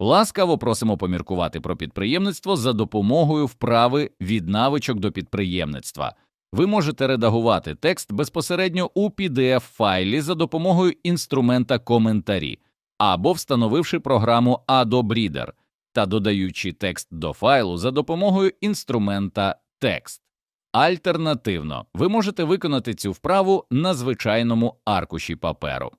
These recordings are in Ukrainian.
Ласкаво просимо поміркувати про підприємництво за допомогою вправи від навичок до підприємництва. Ви можете редагувати текст безпосередньо у PDF-файлі за допомогою інструмента коментарі або встановивши програму Adobe Reader та додаючи текст до файлу за допомогою інструмента текст. Альтернативно, ви можете виконати цю вправу на звичайному аркуші паперу.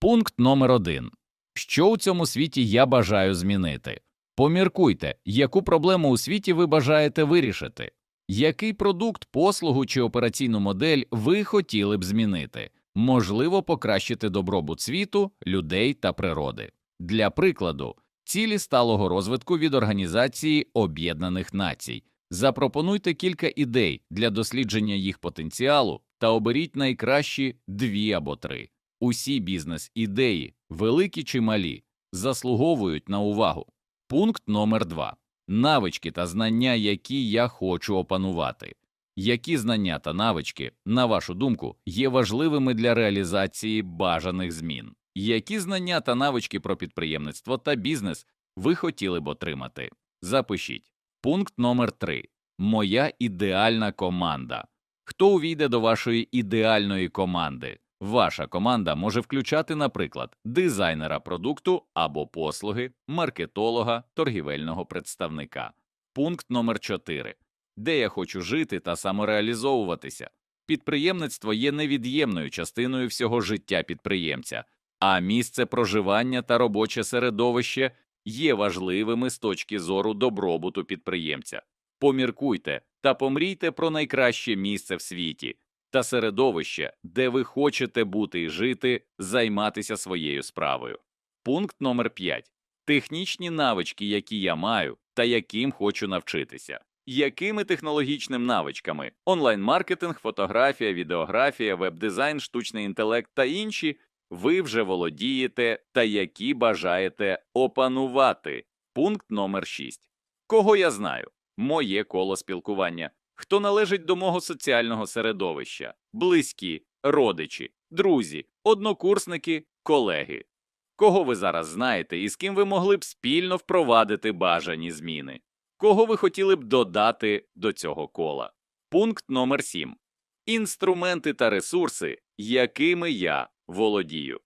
Пункт номер 1. Що у цьому світі я бажаю змінити? Поміркуйте, яку проблему у світі ви бажаєте вирішити, який продукт, послугу чи операційну модель ви хотіли б змінити, можливо, покращити добробут світу, людей та природи. Для прикладу, цілі сталого розвитку від Організації Об'єднаних Націй. Запропонуйте кілька ідей для дослідження їх потенціалу та оберіть найкращі дві або три. Усі бізнес-ідеї, великі чи малі, заслуговують на увагу. Пункт номер 2. Навички та знання, які я хочу опанувати. Які знання та навички, на вашу думку, є важливими для реалізації бажаних змін? Які знання та навички про підприємництво та бізнес ви хотіли б отримати? Запишіть. Пункт номер 3. Моя ідеальна команда. Хто увійде до вашої ідеальної команди? Ваша команда може включати, наприклад, дизайнера продукту або послуги, маркетолога, торгівельного представника. Пункт номер 4. Де я хочу жити та самореалізовуватися. Підприємництво є невід'ємною частиною всього життя підприємця, а місце проживання та робоче середовище є важливими з точки зору добробуту підприємця. Поміркуйте та помрійте про найкраще місце в світі та середовище, де ви хочете бути і жити, займатися своєю справою. Пункт номер 5. Технічні навички, які я маю та яким хочу навчитися. Якими технологічними навичками онлайн-маркетинг, фотографія, відеографія, веб-дизайн, штучний інтелект та інші ви вже володієте та які бажаєте опанувати. Пункт номер 6. Кого я знаю? Моє коло спілкування. Хто належить до мого соціального середовища, близькі, родичі, друзі, однокурсники, колеги. Кого ви зараз знаєте і з ким ви могли б спільно впровадити бажані зміни? Кого ви хотіли б додати до цього кола? Пункт номер 7. Інструменти та ресурси, якими я володію.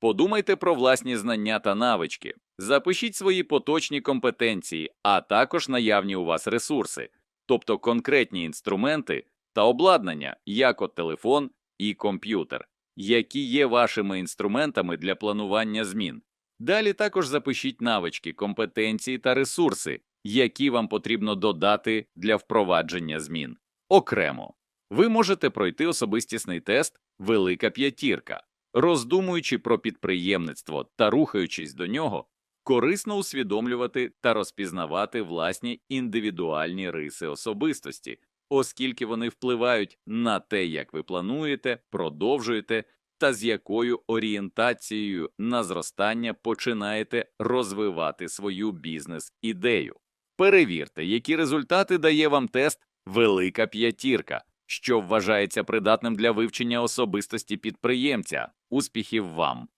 Подумайте про власні знання та навички, запишіть свої поточні компетенції, а також наявні у вас ресурси, тобто конкретні інструменти та обладнання, як от телефон і комп'ютер, які є вашими інструментами для планування змін. Далі також запишіть навички, компетенції та ресурси, які вам потрібно додати для впровадження змін. Окремо, ви можете пройти особистісний тест Велика п'ятірка, роздумуючи про підприємництво та рухаючись до нього, корисно усвідомлювати та розпізнавати власні індивідуальні риси особистості, оскільки вони впливають на те, як ви плануєте, продовжуєте та з якою орієнтацією на зростання починаєте розвивати свою бізнес-ідею. Перевірте, які результати дає вам тест Велика п'ятірка, що вважається придатним для вивчення особистості підприємця. Успіхів вам!